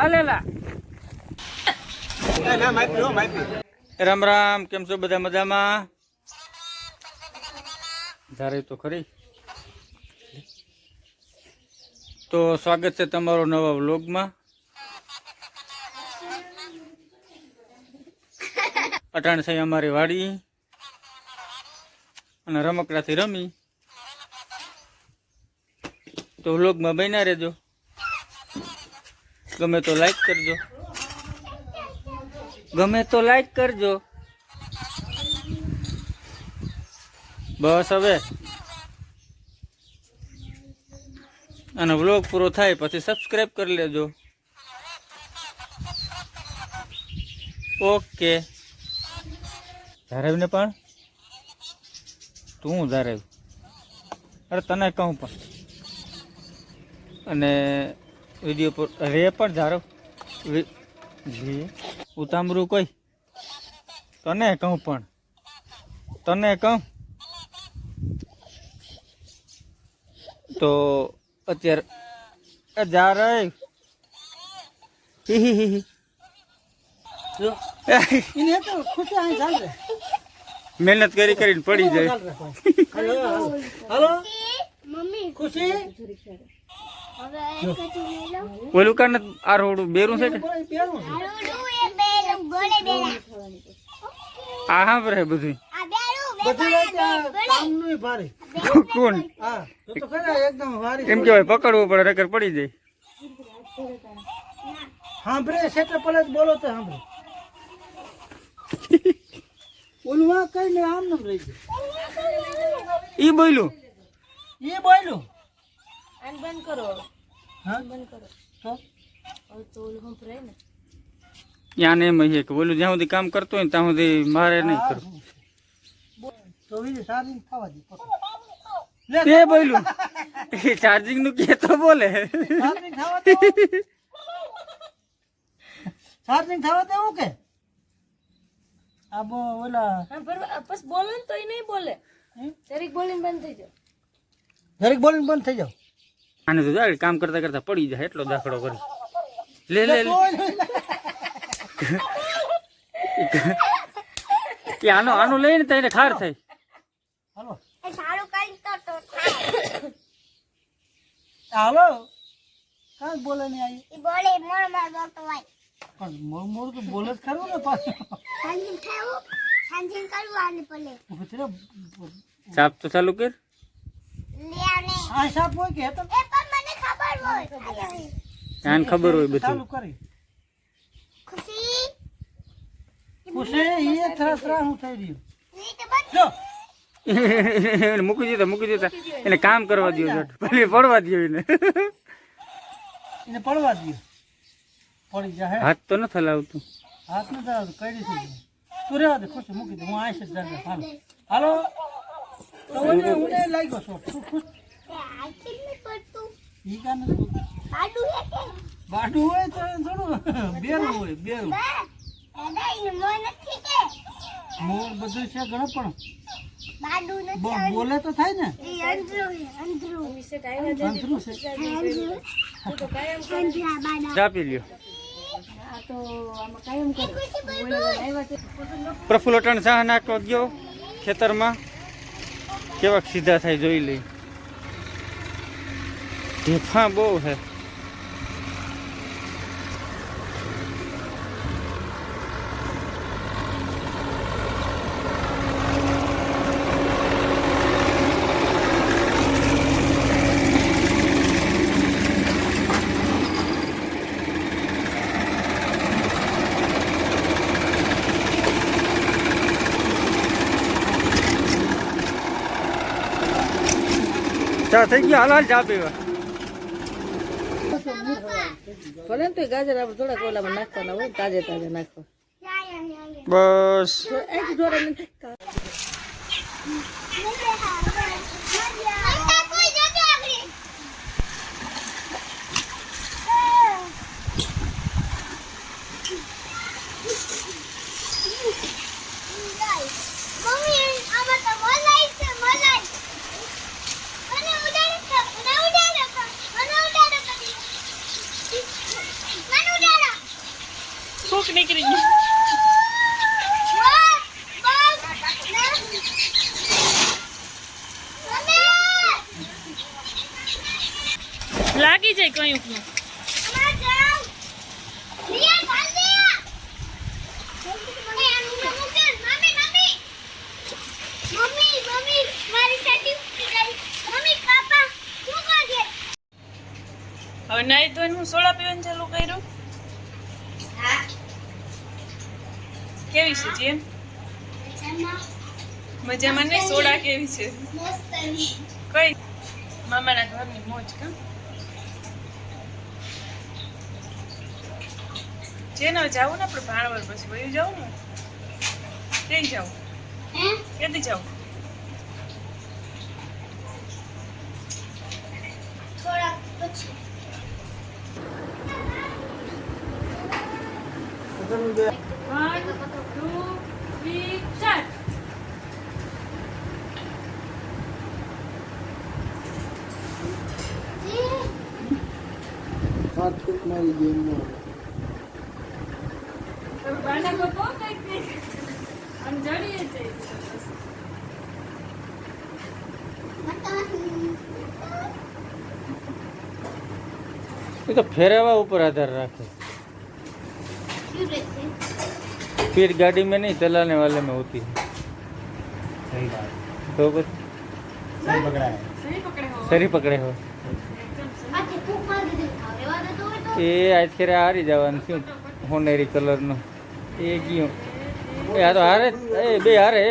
હાલેલા. રામ રામ. કેમ છો બધા મજામાં? ધારે તો ખરી. તો સ્વાગત છે તમારો નવા વ્લોગમાં. અટાણ છે અમારી વાડી. અને રમકડાથી રમી. તો વ્લોગમાં બન્યા રહેજો. ગમે તો લાઈક કરજો. ગમે તો લાઈક કરજો. બસ હવે. અને વ્લોગ પૂરો થાય પછી સબસ્ક્રાઈબ કરી લેજો. ઓકે. ધારેવને પણ? તું ધારેવ? અરે તને કહું પણ. અને વીડિયો પર રે પણ ધારો. ઉતામરું કોઈ? તને કહું પણ. તને કહું. તો અત્યારે એ જા રે. મહેનત કરી કરીને પડી જાય. હાલો હાલો. ખુશી? ઓલું કાન આ રોડું બેરું છે કે? આ હા બરે બધું ભારે. કોણ? હા તો તો ખરા એકદમ વારી એમ કેવાય પકડવું પડે રકર પડી જાય. સાંભળે સેટે પલે જ બોલો તો સાંભળે ઓલું આ કઈ આમ નામ રહી ગયું. ઈ બોલ્યું એ બોલ્યું આન બંધ કરો હા? બંધ કરો. તો? હવે તો ઓલું સંભળાય ને. ત્યાં એમ છે કે બોલું જ્યાં સુધી કામ કરતો હોય ને ત્યાં સુધી મારે નહીં કરવું. તો બીજું સારી થવા દે તે બોલ્યું. ચાર્જિંગનું કે તો બોલે. ચાર્જિંગ થવા દે ચાર્જિંગ થવા દે હું કે? આ બો ઓલા બરોબર બસ બોલો ને તોય નહીં બોલે? જરીક બોલીને બંધ થઈ જાવ જરીક બોલીને બંધ થઈ જાવ આને તો જાય કામ કરતા કરતા પડી જાય એટલો દાખલો કરી. લે લે કે આનો આનો લઈને તો એને ખાર થાય. હાલો. એ તો તો હાલો. કાંઈ બોલે નહીં આવી બોલે મોર માર બોલતો હોય પણ મોર મોર તો બોલે જ ખરું ને પાછું. ખાવું આને પલે સાપ તો ચાલુ કર. લે આને. આ સાપ હોય કે તો એ પણ મને ખબર હોય આને ખબર હોય બધું. કરી. ખુશી? ખુશી એ થરા થરા હું થઈ રહ્યું. ઈ તો બંધ. જો. એને મૂકી દેતા મૂકી દીધા. એને કામ કરવા દો જટ પછી પડવા દો એને. એને પડવા દો પડી જાય હાથ તો નથી લાવતું હાથ ન ધરાવતો કઈ છે તું રહેવા દે ખુશ મૂકી દે. હું આવીશ જ જાગે હાલો. હાલો. તો મને મને લાગ્યો છો તું ખુશ? પડતું? ઈ કાન નથી હે કે? બાડું હોય તો થોડું બેરું હોય બેરું. દાદા ઈ નથી કે? મોર બધું છે ઘણો પણ. બાડું નથી બોલે તો થાય ને? ઈ પી લ્યો. એ ખુશી બોલ. પ્રફુલ્લ અટણ સાહ નાખવા ગયો ખેતરમાં. કેવાક સીધા થાય જોઈ લઈ. ઢેફા બહુ હે. ચા થઈ ગયો હાલ હાલ ચા પીવા. ભલે ને તો ગાજર આપણે થોડાક ઓલામાં નાખવાના હોય તાજે તાજે નાખવા. બસ. એક જોડે નથી યા કોઈ જગ્યા આગળ મમ્મી આમાં તો મલાઈ છે મલાઈ મને ઉડાડો મને ઉડાડો મને ઉડાડો મને ઉડાડો ભૂખ નીકળી ગઈ લાગી જાય કયું નું મમ્મી મમ્મી મારી સાથે મમ્મી પાપા શું કરે હવે નાઈ ધોઈને હું સોડા પીવાનું ચાલુ કર્યું? કેવી છે જેમ? એમાં મજામાં ને? સોડા કેવી છે? કઈ? મામાના ઘરની મોજ કા? જેને જાવું ને આપણે ભાણવર પછી વયું જાવું ને? ક્યાં જાવું? ક્યાંથી જાવું? થોડા પછી. સાર્થક મારી ગેમ નો એ તો ફેરવા ઉપર આધાર રાખે. फिर गाड़ी में नहीं चलाने वाले में होती है સહી વાત तो बस સહી પકડાય સરી પકડે હો આજે ફૂક મારી દીધું હવે વાદા તો હોય તો એ આજ ખેરે હારી જવાનું શું હોનેરી કલરનો એ ગયું એ આ તો હારે જ. એ બે હારે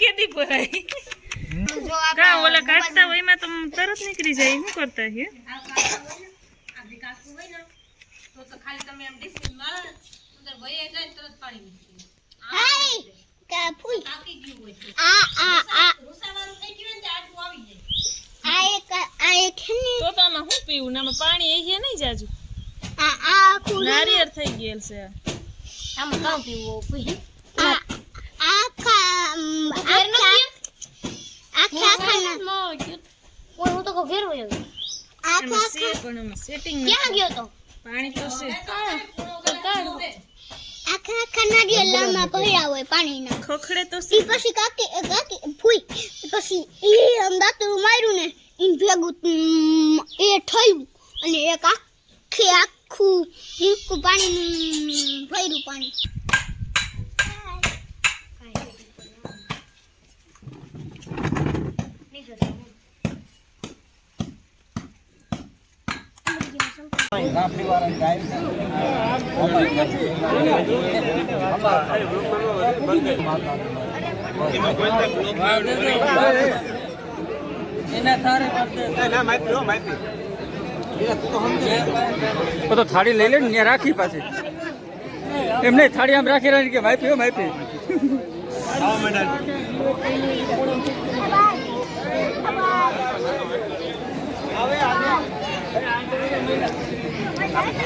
કેદી ભરાય? કા ઓલા કાઢતા હોય એમાં તો તરત નીકળી જાય શું કરતા છે પાણી એ નહીં જાજુ? આ આ આખું નારિયેળ થઈ ગયેલ છે આમાં કામ પીવું આખા આખા આખા આખા ઓય હું તો કો ઘેર વયો આખા છે પણ સેટિંગ ક્યાં ગયો તો? પાણી તો છે. આખા આખા નારિયેળમાં ભર્યા હોય પાણીના. ખખડે તો છે. પછી કાકી કાકી ફૂઈ. પછી ઈ દાંતરું માર્યું ને ઈ ભેગું એ થયું અને એક આખે આખું હીકું પાણી ભર્યું પાણી. તો થાળી લઈ લે ને રાખી પાછી. એમને થાળી આમ રાખી રાખી કે માપી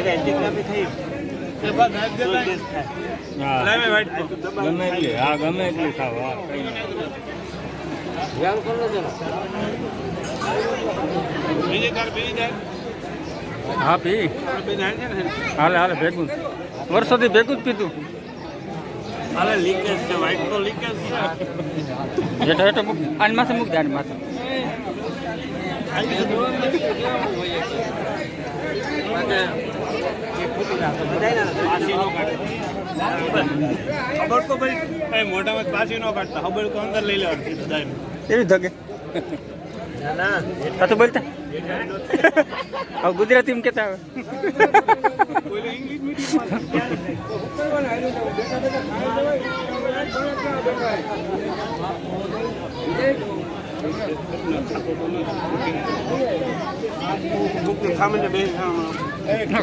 હો. ગમે એટલી હા ગમે એટલી ખાવ હા પી. હાલે હાલે ભેગું. વર્ષોથી ભેગું જ પીતું હાલે લીકેજ છે વ્હાઈટ તો લીકેજ છે. હેઠો હેઠો મૂક. આની માથે મૂક દે આની માથે પાછી નો કાઢતા ખબર તો ભાઈ. કઈ મોઢામાં પાછી નો કાઢતા. ખબર તો અંદર લઈ લેવાનું એવી ધગે હા તો બોલતા. હવે ગુજરાતી એમ કેતા આવે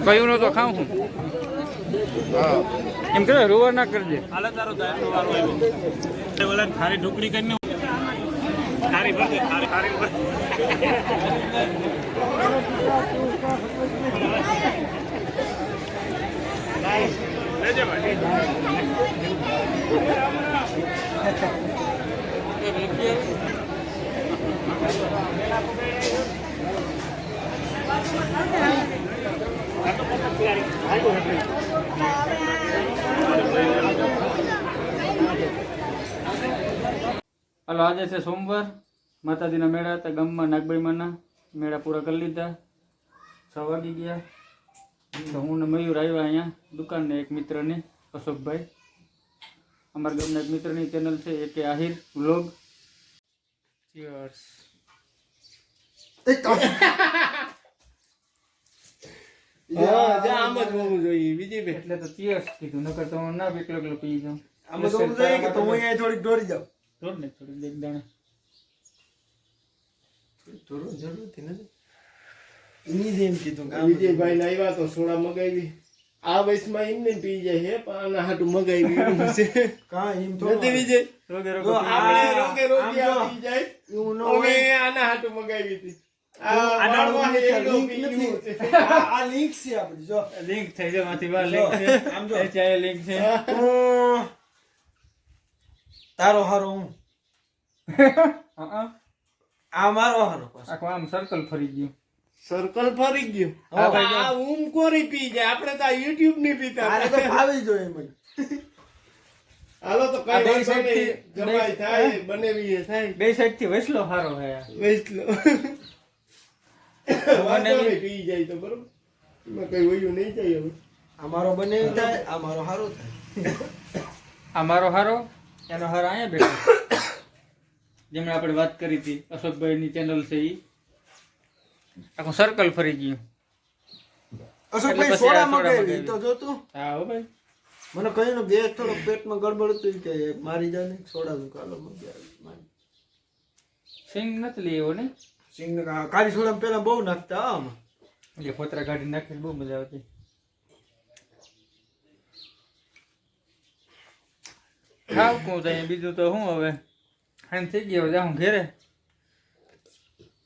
કયું નતો ખાઉં હું એમ કે રોવા ના કરજે. હાલે, તારો દાયરો વારો આવ્યો. ઓલા થારી ઢોકળી કરીને થારી ભર દે થારી થારી ભર લેજે ભાઈ. હાલો આજે છે સોમવાર. માતાજીના મેળા હતા ગામમાં નાગભાઈમાંના મેળા પૂરા કરી લીધા. છ વાગી ગયા. તો હું ને મયુર આવ્યા અહીંયા દુકાનને એક મિત્રને અશોકભાઈ. અમારા ગામના એક મિત્રની ચેનલ છે એ કે આહિર વ્લોગ આમ જ હોવું જોઈએ. બીજી બે એટલે તો ચિયર્સ કીધું નકર તો હું ના એકલો એકલો પી જાઉં. આમ જ હોવું જોઈએ કે તો હું અહીંયા થોડીક દોરી જાઉં. થોડું ને થોડીક એક દાણા થોડું જરૂરથી નથી. એની જેમ કીધું વિજયભાઈ ને આવ્યા તો સોડા મગાવી. આ વયસમાં એમને પી જાય હે પણ આના હાટું મગાવી છે. કા એમ તો નથી વિજય? આપણે રોગે રોગે આવી જાય એવું આના હાટું મગાવી હતી. આ. લિંક છે આપણી જો. લિંક થઈ જાય માંથી બાર લિંક છે. આમ જો. ચાય લિંક છે. તારો હારો હું? આ મારો હારો પાછો. આમ સર્કલ ફરી ગયું. સર્કલ ફરી ગયું. હા ભાઈ, આ કોરી પી જાય? આપણે તો યુટ્યુબની પીતા આને તો ફાવી જોઈએ મને હાલો તો કઈ બે વાંધો નહીં. જમાઈ થાય બનેવી થાય. બે સાઈડથી વસલો હારો હે. આ. વેચલો વાંધો નહીં પી જાય તો બરોબર. એમાં કઈ વયું નહીં જાય હવે. અમારો બને થાય આ હારો થાય. આ હારો? એનો હારો અહીંયા બેઠો. જેમણે આપણે વાત કરી હતી અશોકભાઈની ચેનલ છે ઈ. આખું સર્કલ ફરી ગયું. અશોકભાઈ એટલે પછી આ સોડા સોડા મગાવી મગાવી. તો જો હા હો ભાઈ. મને કહ્યું ને બે થોડો પેટમાં ગડબડ હતું કે મારી જાને સોડા નું કાલો મગાવી સિંગ નથી લેવો ને? સિંગ કાળી સોડા પેલા બહુ નાખતા આમ. એટલે ફોતરા કાઢી નાખીને બહુ મજા આવતી. ખાવ કહું થાય બીજું તો શું હવે? હાન થઈ ગયો હવે જાઉં ઘેરે.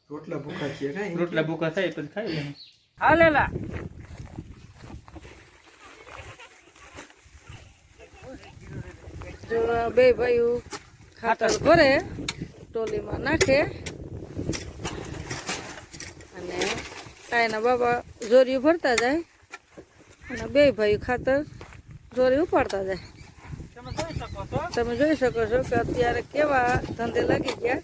રોટલા ભૂખા છીએ કઈ રોટલા ભૂખા થાય પછી ખાઈ લે હાલેલા બે ભાઈઓ ખાતર ભરે ટોલીમાં નાખે અને કાયના બાબા જોરી ભરતા જાય. અને બે ભાઈઓ ખાતર જોરી ઉપાડતા જાય. તમે જોઈ શકો છો કે અત્યારે કેવા ધંધે લાગી ગયા.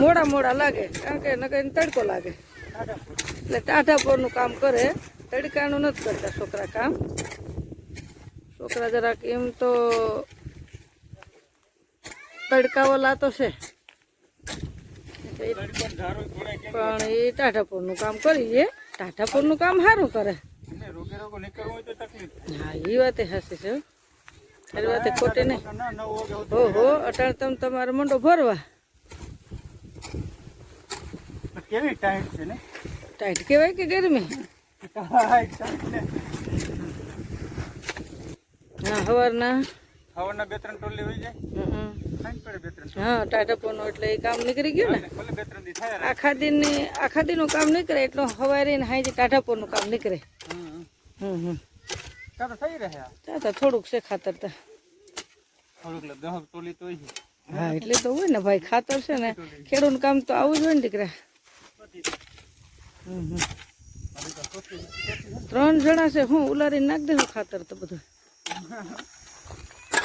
મોડા મોડા લાગે, કારણ કે નકર તડકો લાગે. એટલે ટાઢા પરનું કામ કરે, તડકાનું નથી કરતા છોકરા કામ. છોકરા જરાક એમ તો તડકાવાલા તો છે. પણ એ ટાઢાપુરનું કામ કરીએ. છે ટાઢાપુરનું કામ સારું કરે. હા એ વાતે હશે છે. તારી વાતે ખોટે નહીં. હો હો અટાણ તમે તમારો મંડો ભરવા. કેવી ટાઈટ છે ને? ટાઈટ કહેવાય કે ગરમી? ના સવારના હવાના બે ત્રણ ટોલી હોય જાય. હા ટાઢાપુરનું એટલે એ કામ નીકળી ગયું ને. આખા દિનની આખા દિનનું કામ નીકળે એટલો સવારે ને હાઈ ટાઢાપુરનું કામ નીકળે. હમ હમ. હમ તો થોડુંક છે ખાતર તો. હા એટલે તો હોય ને ભાઈ ખાતર છે ને ખેડૂત કામ તો આવું જ હોય ને દીકરા. હમ હમ. ત્રણ જણા છે હું ઉલારી નાખી દેવું ખાતર તો બધું ભરતા હોય તો ખબર પડે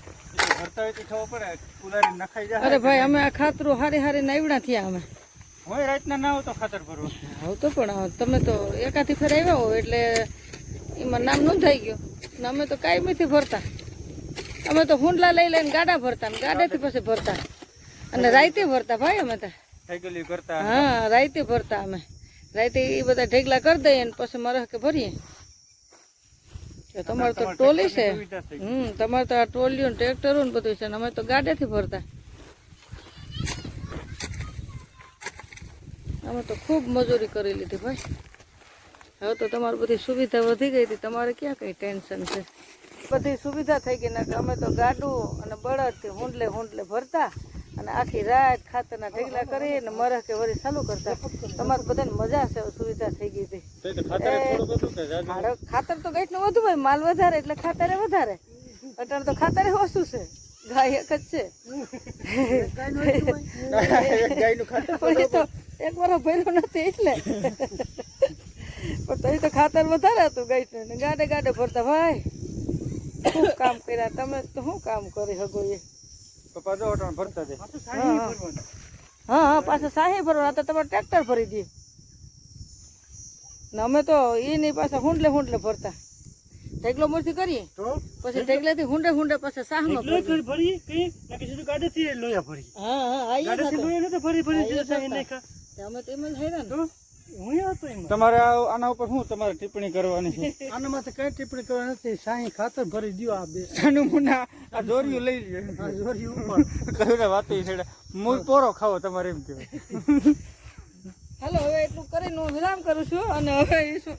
ઉલારી નખાઈ જાય અરે ભાઈ અમે આ ખાતરું હારી હારી નાવડા થયા અમે. હોય રાતના ના હોય તો ખાતર ભરવું. હવે તો પણ તમે તો એકાથી ફેર આવ્યા હો એટલે એમાં નામ નોંધાઈ ગયું. ને અમે તો કાયમીથી ભરતા. અમે તો હુંડલા લઈ લઈને ગાડા ભરતા ગાડાથી પછી ભરતા. અને રાયતે ભરતા ભાઈ અમે તો. કરતા. હા રાયતે ભરતા અમે. રાયતે એ બધા ઢેગલા કરી દઈએ ને પછી મરહ કે ભરીએ. તમારે તો ટોલી છે. હમ તમારે તો આ ટોલીઓ ને ટ્રેક્ટરો ને બધું છે ને અમે તો ગાડેથી ભરતા. અમે તો ખૂબ મજૂરી કરી લીધી ભાઈ. હવે તો તમારી બધી સુવિધા વધી ગઈ હતી. તમારે ક્યાં કઈ ટેન્શન છે? બધી સુવિધા થઈ ગઈ ને અમે તો ગાડું અને બળદથી હુંડલે હુંડલે ભરતા અને આખી રાત ખાતરના ઢેગલા કરી અને મરહ કે વળી ચાલુ કરતા. તમારે બધાને મજા છે સુવિધા થઈ ગઈ હતી. ખાતર તો કઈ વધુ હોય માલ વધારે એટલે ખાતરે વધારે. અટાણ તો ખાતરે ઓછું છે. ગાય એક જ છે. તો એક વાર ભર્યું નથી એટલે. પણ તો ખાતર વધારે હતું ગાય ને ગાડે ગાડે ભરતા ભાઈ. શું કામ કર્યા? તમે તો શું કામ કરી શકો એ? પપ્પા જો અટાણે ભરતા દે હા હા. પાછા સાહી ભરવા તો તમારે ટ્રેક્ટર ભરી દે ને અમે તો એ નહીં પાછા હુંડલે હુંડલે ભરતા. ઢેગલો મોરથી કરીએ? પછી ઢેગલેથી હુંડે હુંડે પાછા સાહમાં ભરીએ. ભરી ભરી લોયા હા હા. લોયા ભરી ભરી. એને અમે તો એમ જ હેરાન. તમારે આના ઉપર શું તમારે ટિપ્પણી કરવાની છે? આના માટે કઈ ટિપ્પણી કરવા નથી? સાંઈ ખાતર ભરી દો આ બે. મુના આ દોરીયું લઈ લે આ જોરી ઉપર. કહ્યું વાત ઈ મૂળ પોરો ખાવો તમારે એમ કહેવાય. હાલો હવે એટલું કરીને હું વિરામ કરું છું અને હવે એ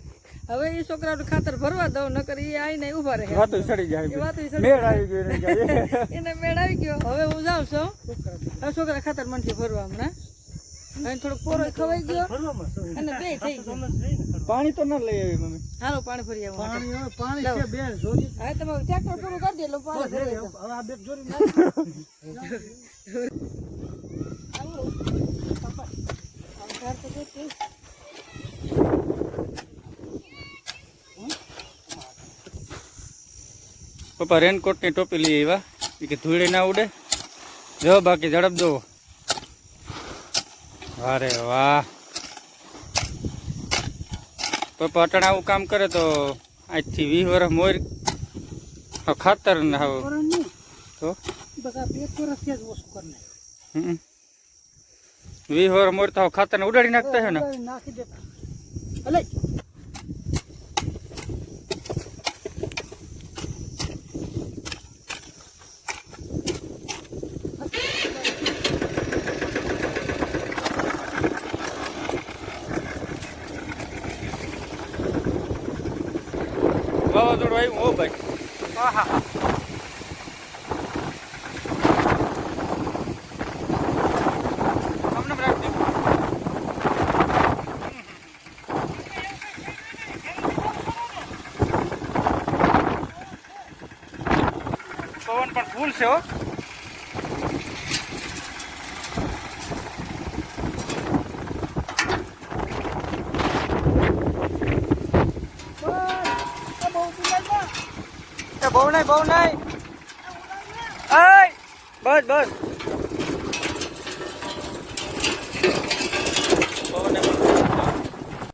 હવે એ છોકરાનું ખાતર ભરવા દઉં નકર એ આવીને ઊભા રહે. વાતો સડી જાય વાતો મેળ આવી ગયો એને. મેળ આવી ગયો. હવે હું જાઉં છું. છોકરા ખાતર મનથી ભરવા હમણાં. હવે થોડોક પોરો ખવાઈ ગયો અને બે થઈ ગયું. પાણી તો ના લઈ આવી મમ્મી. હાલો પાણી ભરી આવો. પાણી હવે પાણી છે બે જોરી હવે તમે ટ્રેક્ટર પૂરું કરી દે લો પાણી ભરી હવે આ બે જોરી પપ્પા રેનકોટની ટોપી લઈ આવ્યા. કે ધૂળે ના ઉડે. જો બાકી ઝડપ દો અરે વાહ. પપ્પા પટણ આવું કામ કરે તો આજથી વીસ વર્ષ મોર ખાતર ને હાવ તો? વીસ વર્ષ મોર તો ખાતર ને ઉડાડી નાખતા છે ને? નાખી દેતા અલે વાવાઝોડું આવ્યું હો ભાઈ આહા આમને રાખ દે. પવન પણ ફૂલ છે હો એ બહુ નહીં બહુ નહીં બસ બસ